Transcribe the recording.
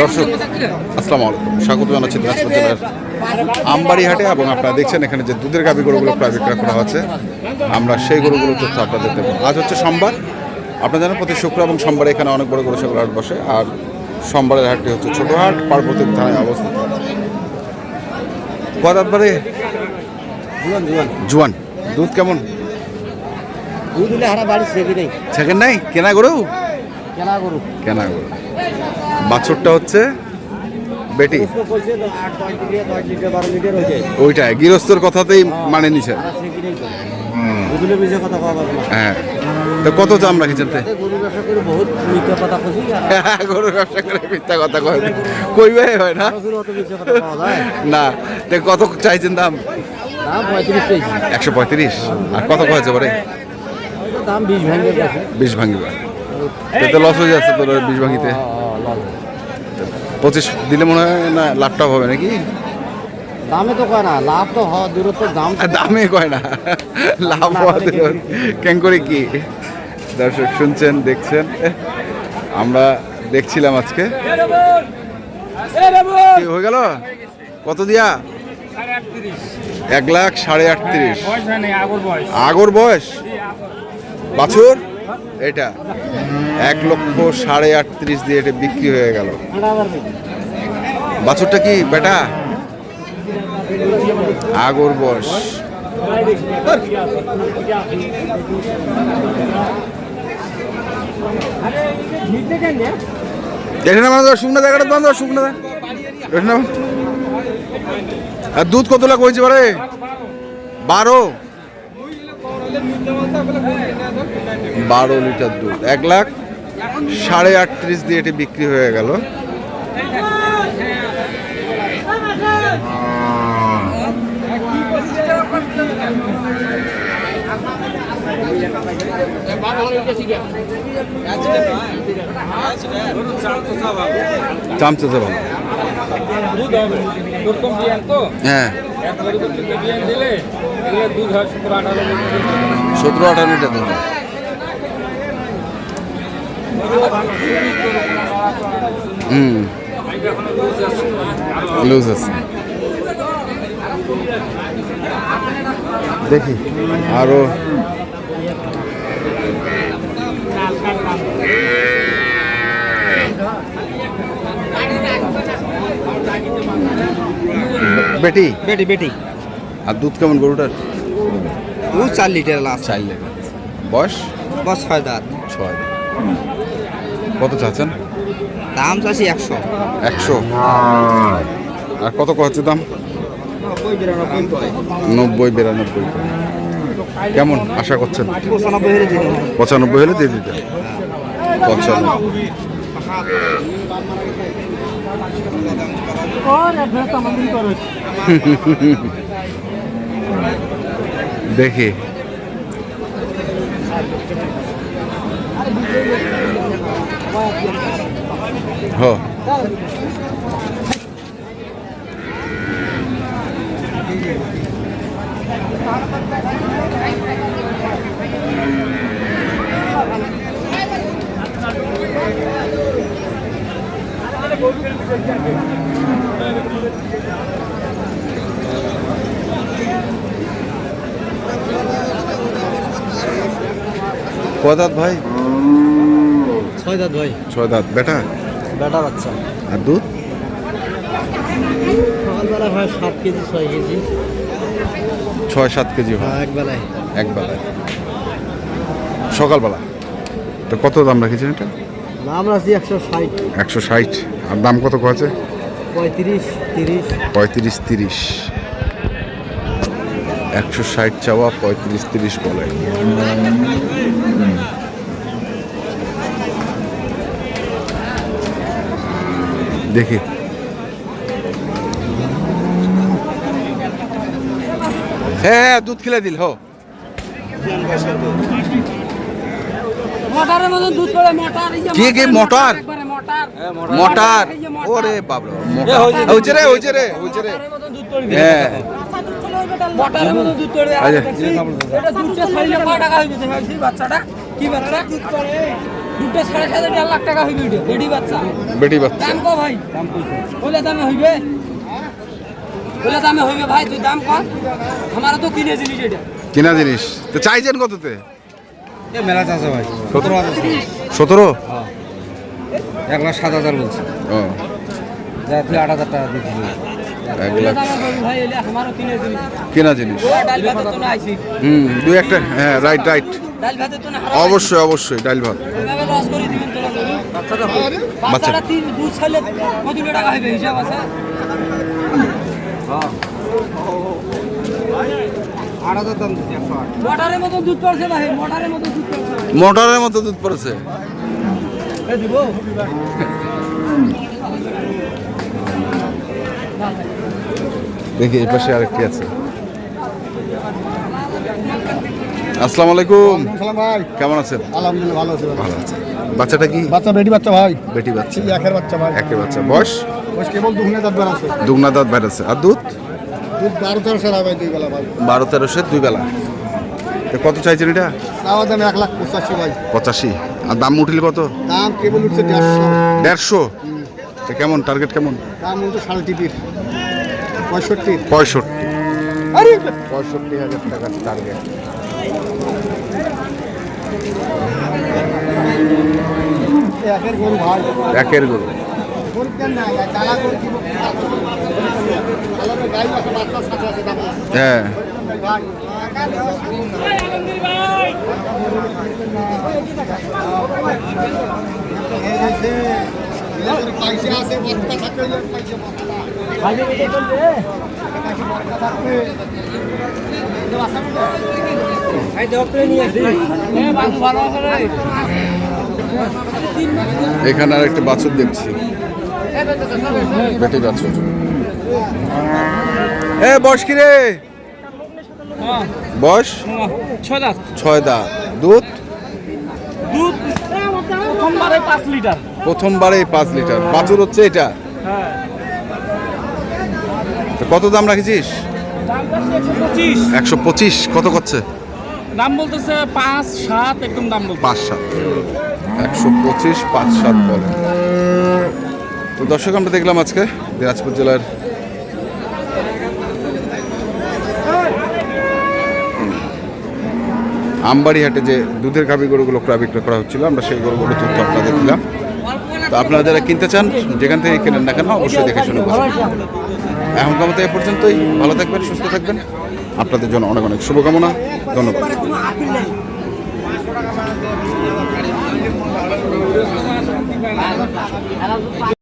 দর্শক আসসালামু আলাইকুম। স্বাগত জানাচ্ছি দিনাজপুর জেলার আমবাড়ি হাটে এবং আপনারা দেখছেন এখানে যে দুধের গাভী গরুগুলো প্রায় বিক্রয় করা হচ্ছে। আমরা সেই গরুগুলো তথ্য আপনাদের দেবো। আজ হচ্ছে সোমবার। আপনারা জানেন প্রতি শুক্র এবং সোমবারে এখানে অনেক বড় গরু সেগুলো হাট বসে। আর সোমবারের হাটটি হচ্ছে ছোটো হাট পার্বতী থানায় অবস্থিত। কদাতবারে জুয়ান দুধ কেমন? দুধ হারা বাড়ি সেবি নেই। সেকেন্ড নাই? কেনা গরু? কেনা গরু কেনা গরু বাছরটা হচ্ছে বেটি। হয়ে ওইটাই গৃহস্থর কথাতেই মানে নিছে। হ্যাঁ। তো কত দাম রাখিছেন গরু ব্যবসা করে মিথ্যা কথা কয় হয় না? না। তে কত চাইছেন দাম? একশো পঁয়ত্রিশ। আর কত কয়েছে পরে দাম বিশ ভেঙে গেছে। বিশ ভাঙিবা এতে লস হয়ে যাচ্ছে তোর বিশ ভাঙিতে পঁচিশ দিলে মনে হয় না লাভটা হবে নাকি? দামে তো কয় না লাভ তো হওয়া দূরত্ব দাম দামে কয় না লাভ হওয়া দিল কেন করে কি? দর্শক শুনছেন দেখছেন আমরা দেখছিলাম আজকে। কি হয়ে গেল? কত দিয়া? এক লাখ সাড়ে আটত্রিশ। আগর বয়স? বাছুর? এটা এক লক্ষ সাড়ে আটত্রিশ দিয়ে এটা বিক্রি হয়ে গেল। বাছুরটা কি বেটা? আগর বয়স। দেখে না শুকনো না আর দুধ কত বারে? বারো। বারো লিটার দুধ এক লাখ সাড়ে আটত্রিশ দিয়ে এটি বিক্রি হয়ে গেল। চামচা হ্যাঁ। সতেরো আঠারো লিটার দুধ। হুম। লুজ আছে। দেখি আরও। বেটি? বেটি বেটি। আর দুধ কেমন গরুটার? দুধ চার লিটার লাস্ট চার লিটার। বয়স? বস ছয় দাঁত। ছয়। কত চাচ্ছেন? দাম চাষি একশো। একশো। আর কত হচ্ছে দাম? নব্বই বিরানব্বই কেমন আশা করছেন? পঁচানব্বই হলে দিতে পঁচানব্বই হলে দিয়ে দিতে। পঁচানব্বই। দেখি। হ। কদাত ভাই? ছয় দাঁত ভাই। ছয় দাঁত। বেটা? বেটা বাচ্চা। আর দুধ? সকালবেলা হয় সাত কেজি ছয় কেজি। ছয় সাত কেজি হয়? এক বেলায় এক বেলায় সকালবেলা? তো কত দাম রেখেছেন এটা? দাম রাখছি একশো ষাট। একশো ষাট। আর দাম কত আছে? পঁয়ত্রিশ তিরিশ। পঁয়ত্রিশ তিরিশ। একশো ষাট চাওয়া পঁয়ত্রিশ তিরিশ বলে দেখি। হ্যাঁ হ্যাঁ দুধ খেলে দিল হো। কি কি মোটর? মোটর। যে। ওরে হয়েছে রে হয়েছে। রে হয়েছে রে। হ্যাঁ। দুধ করে আচ্ছা। এটা দুধটা ছাড়িয়ে কয় টাকা হইবে দেখছি বাচ্চাটা? কি বাচ্চা? দুটো সাড়ে সাত দেড় লাখ টাকা হইবে এটা বেডি বাচ্চা। বেটি বাচ্চা। দাম কো ভাই? দামে হইবে? বলে দামে হইবে ভাই তুই দাম কর। আমারও তো কিনে জিনিস এটা। কিনা জিনিস। তো চাইছেন কততে? মেলা চাষে ভাই। সতেরো? সতেরো এক লাখ সাত হাজার বলছি। ও। তুই আট হাজার টাকা দিচ্ছি এক লাখ। দামে বলবি ভাই এলে আমারও কিনে জিনিস কিনা জিনিস ও ডাল ভাতে। তো না আইছি হুম দুই একটা হ্যাঁ রাইট রাইট ডাল ভাতে তো না অবশ্যই অবশ্যই ভাত বাচ্চা মোটরের মতো দুধ পড়ছে মোটরের মতো দুধ পড়েছে এ দিব দেখি এই পাশে আরেকটি আছে। আসসালামু আলাইকুম। সালাম ভাই। কেমন আছেন? আলহামদুলিল্লাহ ভালো আছে ভালো আছে বাচ্চাটা কি? বাচ্চা বেটি বাচ্চা ভাই। বেটি বাচ্চা। একের বাচ্চা ভাই। একে বাচ্চা। বয়স? বয়স কেবল দুগুনে দাঁত বার আছে। দুগনা দাঁত বাইরে আছে। আর দুধ? দুধ বারো তেরো সারা ভাই দুই বেলা ভাই। বারো তেরোশো দুই বেলা। কত চাইছেন এটা? চাওয়া দাম এক লাখ পঁচাশি ভাই। পঁচাশি। আর দাম উঠিল কত? দাম কেবল উঠছে দেড়শো। দেড়শো? তো কেমন? টার্গেট কেমন? দাম সাড়ে পঁয়ষট্টি। পঁয়ষট্টি। পঁয়ষট্টি হাজার টাকা টার্গেট একের গরু ভাই। বাবু ভালো এখানে আর একটা বাছুর দেখছি। বেটি বাছুর এ বস কি রে? বয়স ছয় লাখ। ছয় দাঁত। দুধ? দুধ? প্রথমবারে পাঁচ লিটার। প্রথমবারে পাঁচ লিটার। বাছুর হচ্ছে এটা? হ্যাঁ তো কত দাম রাখেছিস? একশো পঁচিশ। কত করছে? দাম বলতেছে পাঁচ সাত একদম দাম বলতে পাঁচ সাত। একশো পঁচিশ পাঁচ সাত বলে। তো দর্শক আমরা দেখলাম আজকে দিনাজপুর জেলার আমবাড়ি হাটে যে দুধের গাভী গরুগুলো ক্রয় বিক্রয় করা হচ্ছিল, আমরা সেই গরুগুলো তথ্য আপনাদের দিলাম। তো আপনারা যারা কিনতে চান, যেখান থেকে কেনেন না কেন, অবশ্যই দেখে শুনে এখন ক্ষমতা এ পর্যন্তই। ভালো থাকবেন, সুস্থ থাকবেন। আপনাদের জন্য অনেক অনেক শুভকামনা। ধন্যবাদ।